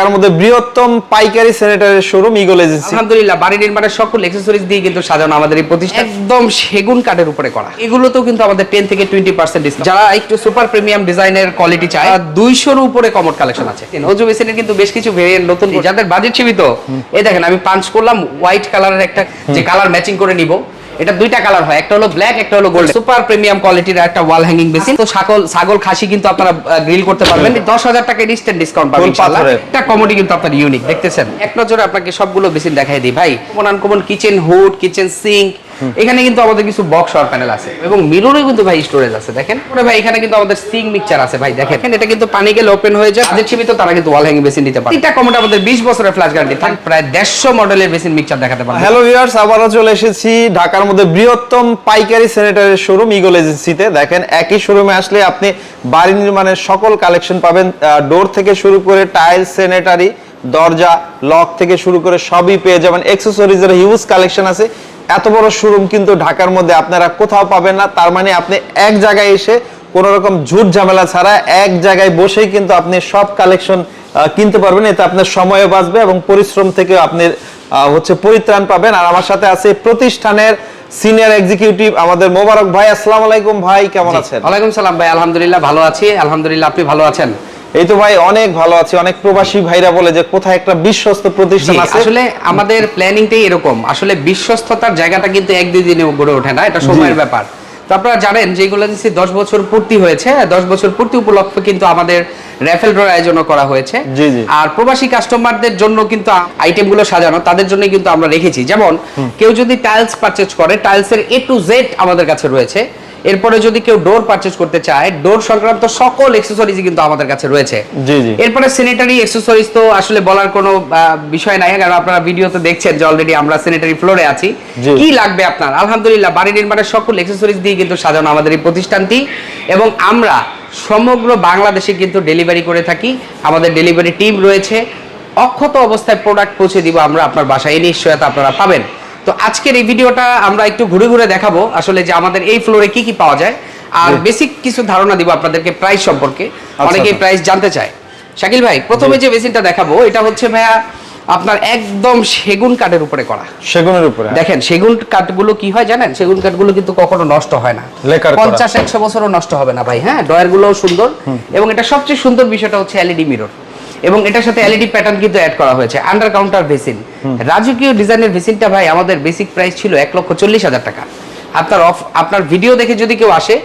ঢাকার মধ্যে বৃহত্তম পাইকারি স্যানিটারি শোরুম ইগল এজেন্সি আলহামদুলিল্লাহ বাড়ি নির্মাণের সকল অ্যাক্সেসরিজ দিয়ে কিন্তু সাজানো আমাদের এই প্রতিষ্ঠান। একদম। সেগুন কাঠের উপরে করা। এগুলোতেও কিন্তু আমাদের টেন থেকে টোয়েন্টি পার্সেন্ট ডিসকাউন্ট যারা একটু সুপার প্রিমিয়াম ডিজাইনের কোয়ালিটি চায় দুইশোর উপরে কমোড কালেকশন আছে। অজু বেসিনের কিন্তু বেশ কিছু ভেরিয়েন্ট নতুন। যাদের বাজেট সীমিত এই দেখেন আমি পাঞ্চ করলাম হোয়াইট কালারের একটা যে কালার ম্যাচিং করে নিব। এটা দুইটা কালার হয় একটা হলো ব্ল্যাক একটা হলো গোল্ড সুপার প্রিমিয়াম কোয়ালিটির একটা ওয়াল হ্যাঙ্গিং বেসিন তো ছাগল ছাগল খাসি কিন্তু আপনারা গ্রিল করতে পারবেন। দশ হাজার টাকা ইনস্ট্যান্ট ডিসকাউন্ট পাবেন ইনশাআল্লাহ। এটা কমোডি কিন্তু আপনার ইউনিক দেখতেছেন? এক নজরে আপনাকে সবগুলো বেসিন দেখাই দিই। ভাই common uncommon kitchen hood kitchen sink এখানে কিন্তু আমাদের কিছু বক্স আর প্যানেল আছে। এবং মিররে কিন্তু ভাই স্টোরেজ আছে দেখেন? পরে ভাই এখানে কিন্তু আমাদের সিঙ্ক মিক্সচার আছে ভাই দেখেন। এটা কিন্তু পানি গেলে ওপেন হয়ে যায়। যে সীমিত তারা কিন্তু ওয়াল হ্যাঙ্গিং বেসিন নিতে পারে। এটা কমোড আমাদের 20 বছরের ফ্ল্যাশ গ্যারান্টি থাকে প্রায় 150 মডেলের বেসিন মিক্সচার দেখাতে পারবেন হ্যালো ভিউয়ার্স আবারও চলে এসেছি ঢাকার মধ্যে বৃহত্তম পাইকারি স্যানিটারি শোরুম ইগল এজেন্সিতে দেখেন একই শোরুমে আসলে আপনি বাড়ি নির্মাণের সকল কালেকশন পাবেন। ডোর থেকে শুরু করে টাইলস স্যানিটারি দরজা লক থেকে শুরু করে সবই পেয়ে যাবেন। অ্যাক্সেসরিজের হিউজ কালেকশন আছে। এত বড় শোরুম কিন্তু ঢাকার মধ্যে আপনারা কোথাও পাবেন না। তার মানে আপনি এক জায়গায় এসে কোন রকম ঝুট ঝামেলা ছাড়া এক জায়গায় বসেই কিন্তু আপনি সব কালেকশন কিনতে পারবেন। এতে আপনার সময়ও বাঁচবে এবং পরিশ্রম থেকে আপনি আহ, হচ্ছে পরিত্রাণ পাবেন। আর আমার সাথে আছে প্রতিষ্ঠানের সিনিয়র এক্সিকিউটিভ আমাদের মোবারক ভাই। আসসালামু আলাইকুম ভাই কেমন আছেন? ওয়ালাইকুম সালাম ভাই আলহামদুলিল্লাহ ভালো আছি। আলহামদুলিল্লাহ আপনি ভালো আছেন? এই তো ভাই অনেক ভালো আছি। অনেক প্রবাসী ভাইরা বলে যে কোথায় একটা বিশ্বস্ত প্রতিষ্ঠান আছে। আসলে আমাদের প্ল্যানিংটাই এরকম। আসলে বিশ্বস্ততার জায়গাটা কিন্তু এক দুই দিনে গড়ে ওঠে না এটা সময়ের ব্যাপার। তো আপনারা জানেন যে এগুলো এজেন্সি দশ বছর পূর্তি হয়েছে। দশ বছর পূর্তি উপলক্ষে কিন্তু আমাদের র্যাফেল ড্র আয়োজন করা হয়েছে। আর প্রবাসী কাস্টমারদের জন্য কিন্তু আইটেমগুলো সাজানো তাদের জন্য কিন্তু আমরা রেখেছি। যেমন কেউ যদি টাইলস পারচেজ করে টাইলসের এ টু জেড আমাদের কাছে রয়েছে। এরপরে যদি কেউ ডোর পারচেজ করতে চায় ডোর সংক্রান্ত সকল এক্সেসরিজ কিন্তু আমাদের কাছে রয়েছে। জি, জি। এরপরে স্যানিটারি অ্যাক্সেসরিজ তো আসলে বলার কোনো বিষয় নাই কারণ আপনারা ভিডিওতে দেখছেন যে অলরেডি আমরা স্যানিটারি ফ্লোরে আছি। কি লাগবে আপনার? আলহামদুলিল্লাহ বাড়ি নির্মাণের সকল এক্সেসরিজ দিয়ে কিন্তু সাজানো আমাদের এই প্রতিষ্ঠানটি। এবং আমরা সমগ্র বাংলাদেশে কিন্তু ডেলিভারি করে থাকি। আমাদের ডেলিভারি টিম রয়েছে। অক্ষত অবস্থায় প্রোডাক্ট পৌঁছে দিব আমরা আপনার বাসায়। এই নিশ্চয়তা আপনারা পাবেন। তো আজকের এই ভিডিওটা আমরা একটু ঘুরে ঘুরে দেখাবো আসলে যে আমাদের এই ফ্লোরে কি কি পাওয়া যায়। আর বেসিক কিছু ধারণা দিব আপনাদেরকে প্রাইস সম্পর্কে। অনেকেই আচ্ছা। প্রাইস জানতে চায়। শাকিল ভাই প্রথমে যে বেসিনটা দেখাবো এটা হচ্ছে ভাইয়া আপনার একদম সেগুন কাঠের উপরে করা। সেগুনের উপরে দেখেন সেগুন কাঠগুলো কি হয় জানেন? সেগুন কাঠগুলো কিন্তু কখনো নষ্ট হয় না। পঞ্চাশ একশো বছরও নষ্ট হবে না ভাই হ্যাঁ? ডয়ার গুলোও সুন্দর এবং এটা সবচেয়ে সুন্দর বিষয়টা হচ্ছে এলইডি মিরর এবং এটার সাথে এলইডি প্যাটার্ন কিন্তু অ্যাড করা হয়েছে। আন্ডার কাউন্টার ভেসিন রাজকীয় ডিজাইনের ভেসিনটা ভাই আমাদের বেসিক প্রাইস ছিল এক লক্ষ চল্লিশ হাজার টাকা। আপনার অফ আপনার ভিডিও দেখে যদি কেউ আসে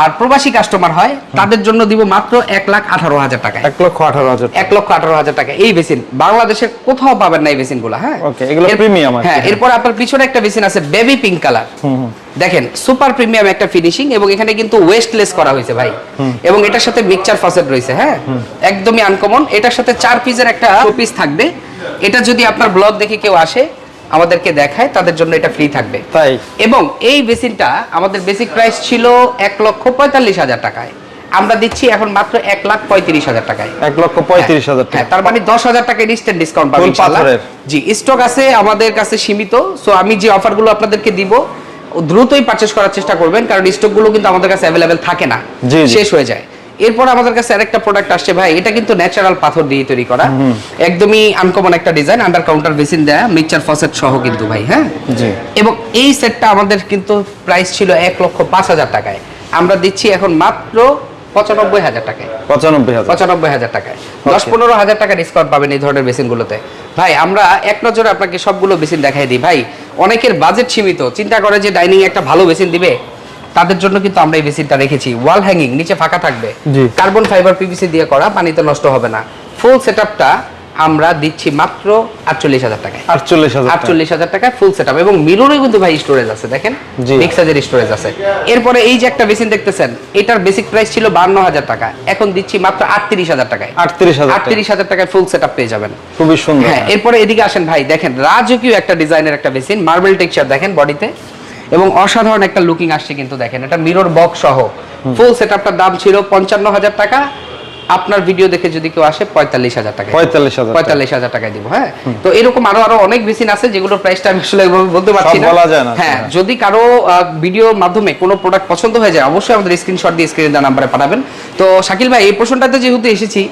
আর প্রবাসী কাস্টমার হয় তাদের জন্য দিব মাত্র এক লাখ আঠারো হাজার টাকা। এক লক্ষ আঠারো হাজার এক লক্ষ আঠারো হাজার টাকা। এই বেসিন বাংলাদেশের কোথাও পাবেন না এই বেসিনগুলা হ্যাঁ premium হ্যাঁ এরপর আপনার পিছনে একটা বেসিন আছে বেবি পিঙ্ক কালার দেখেন সুপার প্রিমিয়াম একটা ফিনিশিং এবং এখানে কিন্তু ওয়েস্টলেস করা হয়েছে ভাই। এবং এটার সাথে মিক্সচার ফসেট রয়েছে হ্যাঁ? একদমই আনকমন এটার সাথে চার পিসের একটা পিস থাকবে। এটা যদি আপনার ব্লগ দেখে কেউ আসে আমাদেরকে দেখায় তাদের জন্য এটা ফ্রি থাকবে। তাই? এবং এই বেসিনটা আমাদের বেসিক প্রাইস ছিল এক লক্ষ পঁয়তাল্লিশ হাজার টাকায়। আমরা দিচ্ছি এখন মাত্র এক লাখ পঁয়ত্রিশ হাজার টাকায়। এক লক্ষ পঁয়ত্রিশ হাজার হ্যাঁ, টাকা তার মানে দশ হাজার টাকা ইনস্ট্যান্ট ডিসকাউন্ট পাবেন। জি স্টক আছে আমাদের কাছে সীমিত সো আমি যে অফারগুলো আপনাদেরকে দিব দ্রুতই পারচেজ করার চেষ্টা করবেন কারণ স্টকগুলো কিন্তু আমাদের কাছে অ্যাভেলেবেল থাকে না। শেষ হয়ে যায়। এরপর আমাদের কাছে আরেকটা প্রোডাক্ট আসছে ভাই এটা কিন্তু ন্যাচারাল পাথর দিয়ে তৈরি করা। একদমই আনকমন একটা ডিজাইন আন্ডার কাউন্টার বেসিন দেয়া মিক্সচার ফসেট সহ কিন্তু ভাই হ্যাঁ? জি। এবং এই সেটটা আমাদের কিন্তু প্রাইস ছিল এক লক্ষ পাঁচ হাজার টাকায়। আমরা দিচ্ছি এখন মাত্র পঁচানব্বই হাজার টাকায়। পঁচানব্বই পঁচানব্বই হাজার টাকায়। দশ পনেরো হাজার টাকা ডিসকাউন্ট পাবেন এই ধরনের বেসিনগুলোতে ভাই আমরা এক নজরে আপনাকে সবগুলো বেসিন দেখাই দিই। ভাই অনেকের বাজেট সীমিত। চিন্তা করে যে ডাইনিং একটা ভালো বেসিন দিবে তাদের জন্য কিন্তু আমরা এই বেসিনটা রেখেছি। ওয়াল হ্যাঙ্গিং নিচে ফাঁকা থাকবে। কার্বন ফাইবার পিভিসি দিয়ে করা পানিতে নষ্ট হবে না। ফুল সেটআপটা আমরা দিচ্ছি মাত্র আটচল্লিশ হাজার টাকায়। আটচল্লিশ হাজার টাকা। আটচল্লিশ হাজার টাকায় ফুল সেটআপ এবং মিররে কিন্তু ভাই স্টোরেজ আছে দেখেন? সাইজের স্টোরেজ আছে। এরপরে এই যে একটা বেসিন দেখতেছেন এটার বেসিক প্রাইস ছিল বান্ন হাজার টাকা। এখন দিচ্ছি মাত্র আটত্রিশ হাজার টাকায়। আটত্রিশ হাজার। আটত্রিশ হাজার টাকায় ফুল সেটআপ পেয়ে যাবেন। খুবই সুন্দর। হ্যাঁ এরপরে এদিকে আসেন ভাই দেখেন রাজকীয় একটা ডিজাইনের একটা বেসিন মার্বেল টেক্সচার দেখেন বডিতে এবং অসাধারণ একটা লুকিং আসছে কিন্তু দেখেন এটা মিরর বক্স সহ। ফুল সেটআপটার দাম ছিল পঞ্চান্ন হাজার টাকা আপনার ভিডিও দেখে যদি কেউ আসে পঁয়তাল্লিশ হাজার টাকা পঁয়তাল্লিশ হাজার পঁয়তাল্লিশ হাজার টাকায় দিব হ্যাঁ? তো এরকম আরও আরও অনেক মেশিন আছে যেগুলোর প্রাইসটা আমি আসলে বলতে পারছি না। না। হ্যাঁ হ্যাঁ। যদি কারও ভিডিওর মাধ্যমে কোনো প্রোডাক্ট পছন্দ হয়ে যায় অবশ্যই আমাদের স্ক্রিনশট দিয়ে স্ক্রিনে দেওয়া নাম্বারে পাঠাবেন। তো শাকিল ভাই এই পোর্শনটাতে যেহেতু এসেছি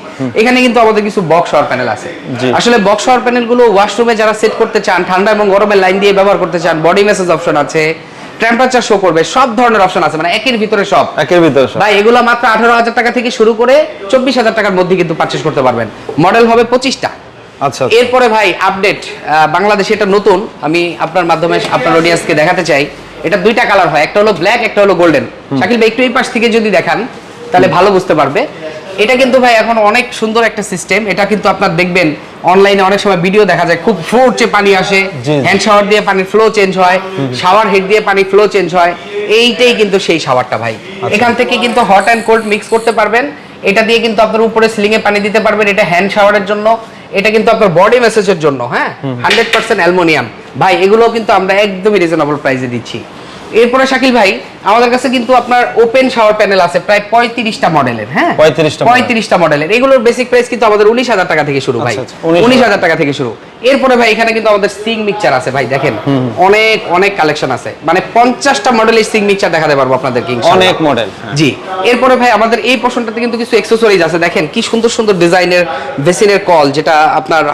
এখানে কিন্তু আমাদের কিছু বক্স শাওয়ার প্যানেল আছে। আসলে বক্স শাওয়ার প্যানেলগুলো ওয়াশরুমে যারা সেট করতে চান ঠান্ডা এবং গরমের লাইন দিয়ে ব্যবহার করতে চান বডি মেসেজ অপশন আছে টেম্পারেচার শো করবে সব ধরনের অপশন আছে মানে একের ভিতরে সব। একের ভিতরে সব। ভাই এগুলো মাত্র আঠারো হাজার টাকা থেকে শুরু করে চব্বিশ হাজার টাকার মধ্যে কিন্তু পারচেস করতে পারবেন। মডেল হবে পঁচিশটা। আচ্ছা এরপরে ভাই আপডেট বাংলাদেশে এটা নতুন। আমি আপনার মাধ্যমে আপনার অডিয়েন্সকে দেখাতে চাই। এটা দুইটা কালার হয় একটা হলো ব্ল্যাক একটা হলো গোল্ডেন শাকিল ভাই একটু এই পাশ থেকে যদি দেখান তাহলে ভালো বুঝতে পারবে। এটা কিন্তু ভাই এখন অনেক সুন্দর একটা সিস্টেম এটা কিন্তু আপনার দেখবেন অনলাইনে অনেক সময় ভিডিও দেখা যায়। খুব ফোর্সে পানি আসে হ্যান্ড শাওয়ার দিয়ে পানির ফ্লো চেঞ্জ হয় শাওয়ার হেড দিয়ে পানির ফ্লো চেঞ্জ হয় এইটাই কিন্তু সেই শাওয়ারটা ভাই। এখান থেকে কিন্তু হট অ্যান্ড কোল্ড মিক্স করতে পারবেন। এটা দিয়ে কিন্তু আপনার উপরে সিলিং এ পানি দিতে পারবেন। এটা হ্যান্ড শাওয়ারের জন্য এটা কিন্তু আপনার বডি ম্যাসেজের জন্য হ্যাঁ? হান্ড্রেড পার্সেন্ট অ্যালমোনিয়াম ভাই এগুলো কিন্তু আমরা একদমই রিজনেবল প্রাইসে দিচ্ছি। এরপরে শাকিল ভাই আমাদের কাছে কিন্তু আপনার ওপেন শাওয়ার প্যানেল আছে প্রায় পঁয়ত্রিশটা মডেলের হ্যাঁ? 35টা model। পঁয়ত্রিশটা মডেলের এগুলোর বেসিক প্রাইস কিন্তু আমাদের উনিশ হাজার টাকা থেকে শুরু ভাই। আচ্ছা, আচ্ছা, 19,000 উনিশ হাজার টাকা থেকে শুরু। এরপরে ভাই এখানে কিন্তু আমাদের সিং মিক্সচার আছে ভাই দেখেন। অনেক অনেক কালেকশন আছে। মানে পঞ্চাশটা মডেলের সিং মিক্সচার দেখাতে পারব আপনাদেরকে। অনেক মডেল জি। এরপরে ভাই আমাদের এই পোর্শনটাতে কিন্তু কিছু অ্যাক্সেসরিজ আছে। দেখেন কি সুন্দর সুন্দর ডিজাইনের বেসিনের কল যেটা আপনার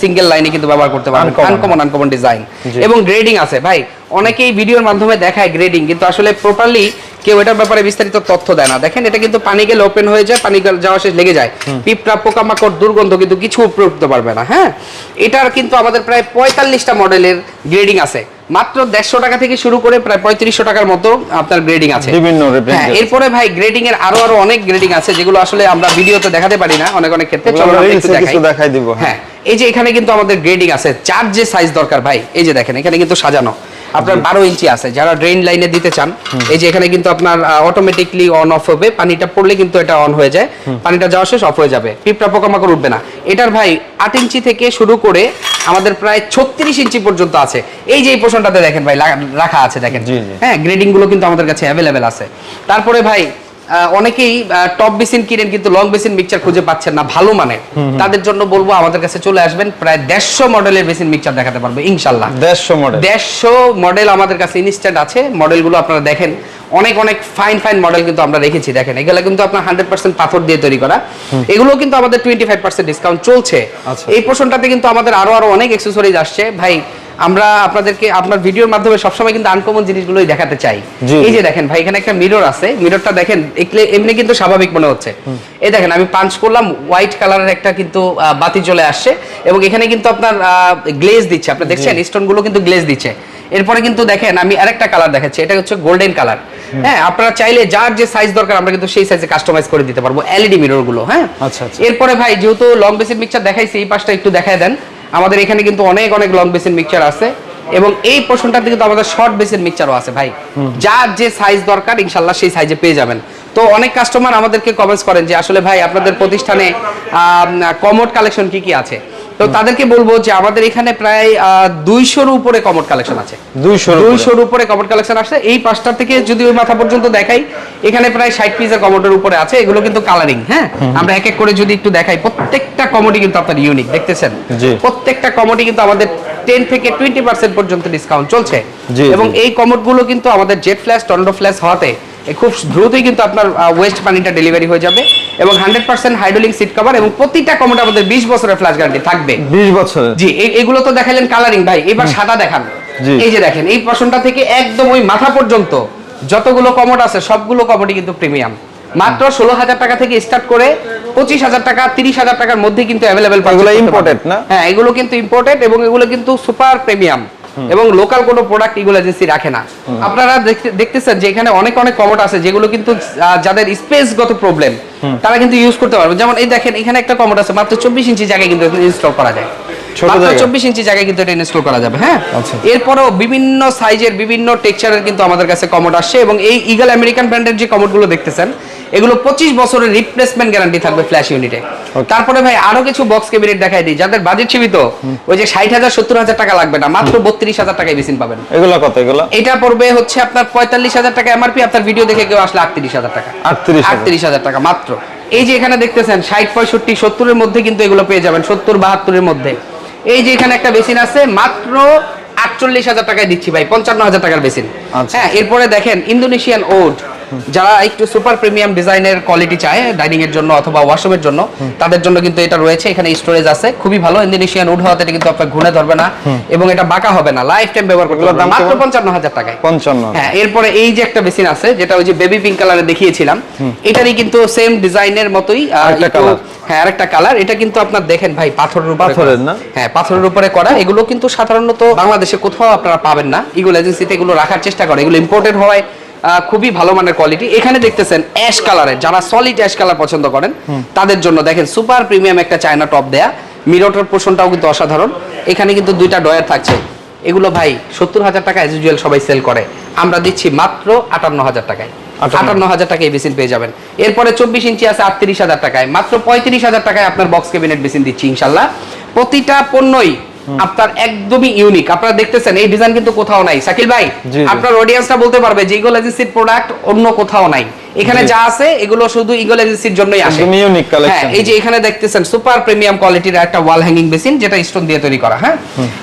সিঙ্গেল লাইনে কিন্তু ব্যবহার করতে পারেন। আনকমন আনকমন ডিজাইন এবং গ্রেডিং আছে ভাই। অনেকেই ভিডিওর মাধ্যমে দেখায় গ্রেডিং কিন্তু আসলে প্রপারলি কেউ এটার ব্যাপারে বিস্তারিত তথ্য দেয় না। দেখেন এটা কিন্তু পানি গেলে ওপেন হয়ে যায় পানি যাওয়া শেষ লেগে যায়। পিঁপড়া পোকামাকড় দুর্গন্ধ কিন্তু কিছু উপরে উঠতে পারবে না হ্যাঁ? এটার কিন্তু আমাদের প্রায় পঁয়তাল্লিশটা মডেলের গ্রেডিং আছে। মাত্র দেড়শো টাকা থেকে শুরু করে প্রায় পঁয়ত্রিশশো টাকার মতো আপনার গ্রেডিং আছে। বিভিন্ন হ্যাঁ। এরপরে ভাই গ্রেডিং এর আরও আরও অনেক গ্রেডিং আছে যেগুলো আসলে আমরা ভিডিওতে দেখাতে পারি না অনেক অনেক ক্ষেত্রে। চলো দেখাই। দিব, হ্যাঁ। হ্যাঁ এই যে এখানে কিন্তু আমাদের গ্রেডিং আছে চার যে সাইজ দরকার ভাই এই যে দেখেন এখানে কিন্তু সাজানো। আপনার বারো ইঞ্চি আছে যারা ড্রেন লাইনে দিতে চান এই যে এখানে কিন্তু আপনার অটোমেটিকলি অন অফ হবে পানিটা পড়লে কিন্তু এটা অন হয়ে যায় পানিটা যাওয়া শেষ অফ হয়ে যাবে পিঁপড়া পোকামাকড় উঠবে না। এটার ভাই আট ইঞ্চি থেকে শুরু করে আমাদের প্রায় ছত্রিশ ইঞ্চি পর্যন্ত আছে। এই যে এই পোষণটাতে দেখেন ভাই রাখা আছে দেখেন। হ্যাঁ গ্রেডিংগুলো কিন্তু আমাদের কাছে অ্যাভেলেবেল আছে। তারপরে ভাই অনেকেই টপ বেসিন কিনেন কিন্তু লং বেসিন মিক্সচার খুঁজে পাচ্ছেন না ভালো মানে তাদের জন্য বলব আমাদের কাছে চলে আসবেন প্রায় দেড়শো মডেলের বেসিন মিক্সচার দেখাতে পারব ইনশাল্লাহ দেড়শো মডেল দেড়শো মডেল আমাদের কাছে ইনস্ট্যান্ট আছে মডেলগুলো আপনারা দেখেন। অনেক অনেক ফাইন ফাইন মডেল কিন্তু আমরা রেখেছি দেখেন। এগুলো কিন্তু আপনার হান্ড্রেড পার্সেন্ট পাথর দিয়ে তৈরি করা। এগুলো কিন্তু আমাদের টোয়েন্টি ফাইভ পার্সেন্ট ডিসকাউন্ট চলছে। আচ্ছা। এই পোর্শনটাতে কিন্তু আমাদের আরও আরও অনেক এক্সেসরিজ আসছে। ভাই আমরা আপনাদেরকে আপনার ভিডিওর মাধ্যমে সবসময় কিন্তু আনকমন জিনিসগুলোই দেখাতে চাই। এই যে দেখেন ভাই এখানে একটা মিরর আছে। মিররটা দেখেন এমনি কিন্তু স্বাভাবিক মনে হচ্ছে। এই দেখেন আমি পাঞ্চ করলাম হোয়াইট কালারের একটা কিন্তু বাতি চলে আসছে এবং এখানে কিন্তু আপনার গ্লেজ দিচ্ছে। আপনি দেখছেন স্টোনগুলো কিন্তু গ্লেজ দিচ্ছে। এরপরে কিন্তু দেখেন আমি আরেকটা কালার দেখাচ্ছি। এটা হচ্ছে গোল্ডেন কালার হ্যাঁ আপনারা চাইলে যার যে সাইজ দরকার আমরা কিন্তু সেই সাইজে কাস্টমাইজ করে দিতে পারব। এলইডি মিররগুলো হ্যাঁ? আচ্ছা, আচ্ছা। এরপরে ভাই যেহেতু লং বেসিন মিক্সচার দেখাইছি এই পাশটা একটু দেখায় দেন। আমাদের এখানে কিন্তু অনেক অনেক লং বেসিন মিক্সচার আছে। এবং এই পোর্শনটাতে কিন্তু আমাদের শর্ট বেসিন মিক্সচারও আছে ভাই। যার যে সাইজ দরকার ইনশাল্লাহ সেই সাইজে পেয়ে যাবেন। তো অনেক কাস্টমার আমাদেরকে কমেন্টস করেন যে আসলে ভাই আপনাদের প্রতিষ্ঠানে কমোড কালেকশন কি কি আছে? তো তাদেরকে বলব যে আমাদের এখানে প্রায় দুইশোর উপরে কমোড কালেকশন আছে। দুইশো দুইশোর উপরে কমোড কালেকশন আসছে এই পাঁচটার থেকে যদি ওই মাথা পর্যন্ত দেখাই এখানে প্রায় ষাট পিসের কমোডের উপরে আছে। এগুলো কিন্তু কালারিং হ্যাঁ? আমরা এক এক করে যদি একটু দেখাই প্রত্যেকটা কমোডি কিন্তু আপনার ইউনিক দেখতেছেন? প্রত্যেকটা কমোডি কিন্তু আমাদের টেন থেকে টোয়েন্টি পার্সেন্ট পর্যন্ত ডিসকাউন্ট চলছে। এবং এই কমোডগুলো কিন্তু আমাদের জেট ফ্ল্যাশ টন্ডো ফ্ল্যাশ হওয়াতে খুব দ্রুতই কিন্তু আপনার ওয়েস্ট পানিটা ডেলিভারি হয়ে যাবে এবং hundred percent hydraulic seat cover এবং প্রতিটা কমোড আমাদের বিশ বছরের ফ্ল্যাশ গ্যারান্টি থাকবে। বিশ বছরের? জি এগুলো তো দেখালেন কালারিং ভাই এবার সাদা দেখান। এই যে দেখেন এই পশনটা থেকে একদম ওই মাথা পর্যন্ত যতগুলো কমোড আছে সবগুলো কমোডই কিন্তু প্রিমিয়াম মাত্র ষোলো হাজার টাকা থেকে স্টার্ট করে পঁচিশ হাজার টাকা তিরিশ হাজার টাকার মধ্যে কিন্তু অ্যাভেলেবেল এগুলো imported না? হ্যাঁ এগুলো কিন্তু ইম্পোর্টেড এবং এগুলো কিন্তু সুপার প্রিমিয়াম এবং লোকাল কোনো প্রোডাক্ট ইগুলো এজেন্সি রাখে না। আপনারা দেখতেছেন যে এখানে অনেক অনেক কমোড আছে যেগুলো কিন্তু যাদের স্পেসগত প্রবলেম তারা কিন্তু ইউজ করতে পারবে। যেমন এই দেখেন এখানে একটা কমোড আছে মাত্র চব্বিশ ইঞ্চি জায়গায় কিন্তু ইনস্টল করা যায়। মাত্র চব্বিশ ইঞ্চি জায়গায় কিন্তু এটা ইনস্টল করা যাবে হ্যাঁ? আচ্ছা। এরপরেও বিভিন্ন সাইজের বিভিন্ন টেক্সচারের কিন্তু আমাদের কাছে কমোড আসছে এবং এই ইগল আমেরিকান ব্র্যান্ডের যে কমোডগুলো দেখতেছেন এগুলো পঁচিশ বছরের রিপ্লেসমেন্ট গ্যারান্টি থাকবে ফ্ল্যাশ ইউনিটে তারপরে ভাই আরও কিছু বক্স ক্যাবিনেট দেখাই দিই। যাদের বাজেট সীমিত ওই যে ষাট হাজার সত্তর হাজার টাকা লাগবে না মাত্র বত্রিশ হাজার টাকায় মেশিন পাবেন। এগুলো কত এগুলো? এটা পড়বে হচ্ছে আপনার পঁয়তাল্লিশ হাজার টাকা এমআরপি আপনার ভিডিও দেখে কেউ আসলে আটত্রিশ হাজার টাকা। আটত্রিশ হাজার। টাকা মাত্র। এই যে এখানে দেখতেছেন ষাট পঁয়ষট্টি সত্তরের মধ্যে কিন্তু এগুলো পেয়ে যাবেন সত্তর বাহাত্তরের মধ্যে। এই যে এখানে একটা বেসিন আছে মাত্র আটচল্লিশ হাজার টাকায় দিচ্ছি ভাই পঞ্চান্ন হাজার টাকার বেসিন আচ্ছা। হ্যাঁ এরপরে দেখেন ইন্দোনেশিয়ান ওড যারা একটু সুপার প্রিমিয়াম ডিজাইনের কোয়ালিটি চায় ডাইনিং এর জন্য অথবা ওয়াশরুমের জন্য তাদের জন্য কিন্তু এটা রয়েছে। এখানে স্টোরেজ আছে। খুবই ভালো। ইন্দোনেশিয়ান উড হওয়াতে এটা কিন্তু আপনার ঘুরে ধরবে না। এবং এটা বাঁকা হবে না। লাইফ টাইম ব্যবহার করতে পারবেন। মাত্র কেমন? পঞ্চান্ন হাজার টাকায়। পঞ্চান্ন। হ্যাঁ এরপরে এই যে একটা বেসিন আছে যেটা ওই যে বেবি পিঙ্ক কালারে দেখিয়েছিলাম এটারই কিন্তু সেম ডিজাইনের মতোই হ্যাঁ আরেকটা কালার এটা কিন্তু আপনার দেখেন ভাই পাথরের উপরে পাথরের না? হ্যাঁ পাথরের উপরে করা। এগুলো কিন্তু সাধারণত বাংলাদেশে কোথাও আপনারা পাবেন না। ইগুলো এজেন্সিতে এগুলো রাখার চেষ্টা করে। এগুলো ইম্পোর্টেড হওয়ায় আহ, খুবই ভালো মানের কোয়ালিটি এখানে দেখতেছেন অ্যাশ কালারের যারা সলিড অ্যাশ কালার পছন্দ করেন তাদের জন্য দেখেন সুপার প্রিমিয়াম একটা চায়না টপ দেয়া। মিরোটার পোষণটাও কিন্তু অসাধারণ। এখানে কিন্তু দুইটা ডয়ার থাকছে। এগুলো ভাই সত্তর হাজার টাকা এজ ইউজুয়াল সবাই সেল করে। আমরা দিচ্ছি মাত্র আটান্ন হাজার টাকায়। আটান্ন। হাজার টাকায় এই বেসিন পেয়ে যাবেন। এরপরে চব্বিশ ইঞ্চি আছে আটত্রিশ হাজার টাকায়। মাত্র পঁয়ত্রিশ হাজার টাকায় আপনার বক্স ক্যাবিনেট বেসিন দিচ্ছি ইনশাল্লাহ। প্রতিটা পণ্যই আপনার একদমই ইউনিক আপনারা দেখতেছেন এই ডিজাইন কিন্তু কোথাও নাই। শাকিল ভাই। আপনার অডিয়েন্সটা বলতে পারবে যে ইগল এজেন্সির প্রোডাক্ট অন্য কোথাও নাই। এখানে যা আছে এগুলো শুধু ইগল এজেন্সির জন্যই আসে। একদম collection। হ্যাঁ এই যে এখানে দেখতেছেন সুপার প্রিমিয়াম কোয়ালিটির একটা ওয়াল হ্যাঙ্গিং বেসিন যেটা স্টোন দিয়ে তৈরি করা হ্যাঁ?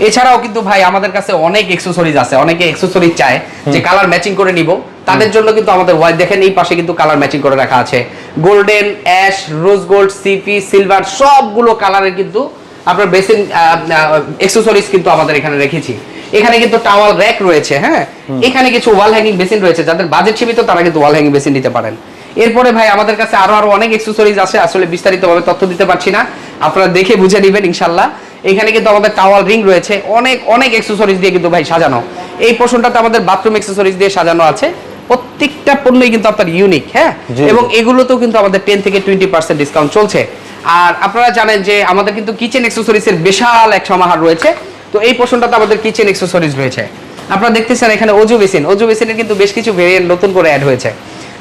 এছাড়াও কিন্তু ভাই আমাদের কাছে অনেক এক্সেসরিজ আছে। অনেকে এক্সেসরিজ চায় যে কালার ম্যাচিং করে নিব। তাদের জন্য কিন্তু আমাদের ওয়াল দেখেন এই পাশে কিন্তু কালার ম্যাচিং করে রাখা আছে। Golden ash rose gold CP silver সবগুলো কালারের কিন্তু আপনার বেসিন এক্সেসরিজ কিন্তু আমাদের এখানে রেখেছি। এখানে কিন্তু টাওয়াল র্যাক রয়েছে হ্যাঁ? এখানে কিছু ওয়াল হ্যাঙ্গিং বেসিন রয়েছে যাদের বাজেট সীমিত তারা কিন্তু ওয়াল হ্যাঙ্গিং বেসিন নিতে পারেন। এরপরে ভাই আমাদের কাছে আরও আরও অনেক এক্সেসরিজ আছে আসলে বিস্তারিতভাবে তথ্য দিতে পারছি না। আপনারা দেখে বুঝে নেবেন ইনশাল্লাহ এখানে কিন্তু আমাদের টাওয়াল রিং রয়েছে অনেক অনেক এক্সেসরিজ দিয়ে কিন্তু ভাই সাজানো। এই পোর্শনটাতে আমাদের বাথরুম এক্সেসরিজ দিয়ে সাজানো আছে। প্রত্যেকটা পণ্যই কিন্তু আপনার ইউনিক হ্যাঁ? এবং এগুলোতেও কিন্তু আমাদের টেন থেকে টোয়েন্টি পার্সেন্ট ডিসকাউন্ট চলছে। আর আপনারা জানেন যে আমাদের কিন্তু কিচেন এক্সেসরিজের বিশাল এক সমাহার রয়েছে। তো এই পোর্শনটাতে আমাদের কিচেন এক্সেসরিজ রয়েছে। আপনারা দেখতেছেন এখানে অজু বেসিন অজু বেসিনের কিন্তু বেশ কিছু ভেরিয়েন্ট নতুন করে অ্যাড হয়েছে।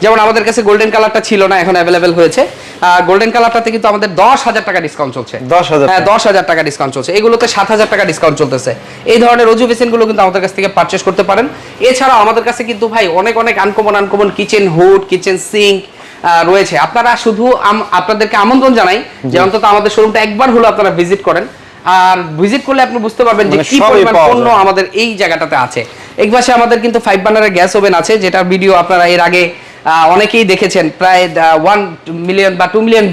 যেমন আমাদের কাছে গোল্ডেন কালারটা ছিল না এখন অ্যাভেলেবেল হয়েছে। আর গোল্ডেন কালারটাতে কিন্তু আমাদের দশ হাজার টাকা ডিসকাউন্ট চলছে। 10,000 হ্যাঁ টাকা। দশ হাজার টাকা ডিসকাউন্ট চলছে। এগুলোতে সাত হাজার টাকা ডিসকাউন্ট চলতেছে। এই ধরনের রজু বেসিনগুলো কিন্তু আমাদের কাছ থেকে পারচেস করতে পারেন। এছাড়াও আমাদের কাছে কিন্তু ভাই অনেক অনেক uncommon uncommon kitchen hood kitchen sink রয়েছে। আপনারা শুধু আপনাদেরকে আমন্ত্রণ জানাই যে অন্তত আমাদের শোরুমটা একবার হলো আপনারা ভিজিট করেন। আর ভিজিট করলে আপনি বুঝতে পারবেন যে মানে কি পরিমাণ পণ্য আমাদের এই জায়গাটাতে আছে। এক পাশে আমাদের কিন্তু ফাইভ বার্নারের গ্যাস ওভেন আছে যেটা ভিডিও আপনারা এর আগে অনেকেই দেখেছেন প্রায় ওয়ান মিলিয়ন বা টু মিলিয়ন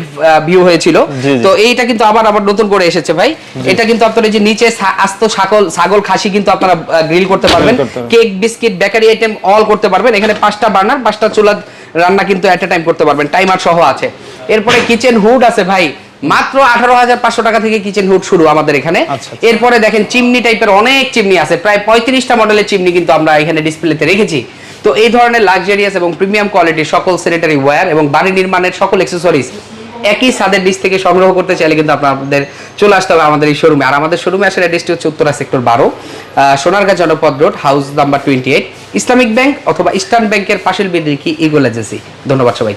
ভিউ হয়েছিল। তো এইটা কিন্তু আবার আবার নতুন করে এসেছে ভাই। এটা কিন্তু আপনার যে নিচে আস্ত ছাগল ছাগল খাসি কিন্তু আপনারা গ্রিল করতে পারবেন। Cake biscuit bakery item all করতে পারবেন। এখানে পাঁচটা বার্নার পাঁচটা চুলা রান্না কিন্তু এট এ টাইম করতে পারবেন। টাইমার সহ আছে। এরপরে কিচেন হুড আছে ভাই। মাত্র আঠারো হাজার পাঁচশো টাকা থেকে কিচেন হুড শুরু আমাদের এখানে। আচ্ছা, আচ্ছা। এরপরে দেখেন চিমনি টাইপের অনেক চিমনি আছে। প্রায় পঁয়ত্রিশটা মডেলের চিমনি কিন্তু আমরা এখানে ডিসপ্লেতে রেখেছি। তো এই ধরনের লাক্সারিয়াস এবং প্রিমিয়াম কোয়ালিটির সকল স্যানিটারি ওয়্যার এবং বাড়ি নির্মাণের সকল অ্যাক্সেসরিজ একই ছাদের ডিস থেকে সংগ্রহ করতে চাইলে কিন্তু আপনাদের চলে আসতে হবে আমাদের এই শোরুমে আর আমাদের শোরুমে আসার অ্যাড্রেসটি হচ্ছে উত্তরা সেক্টর বারো Sonargaon Janapath road house number twenty eight Islamic bank অথবা ইস্টার্ন ব্যাংকের পাশের বিল্ডিং কি ইগল এজেন্সি ধন্যবাদ সবাইকে।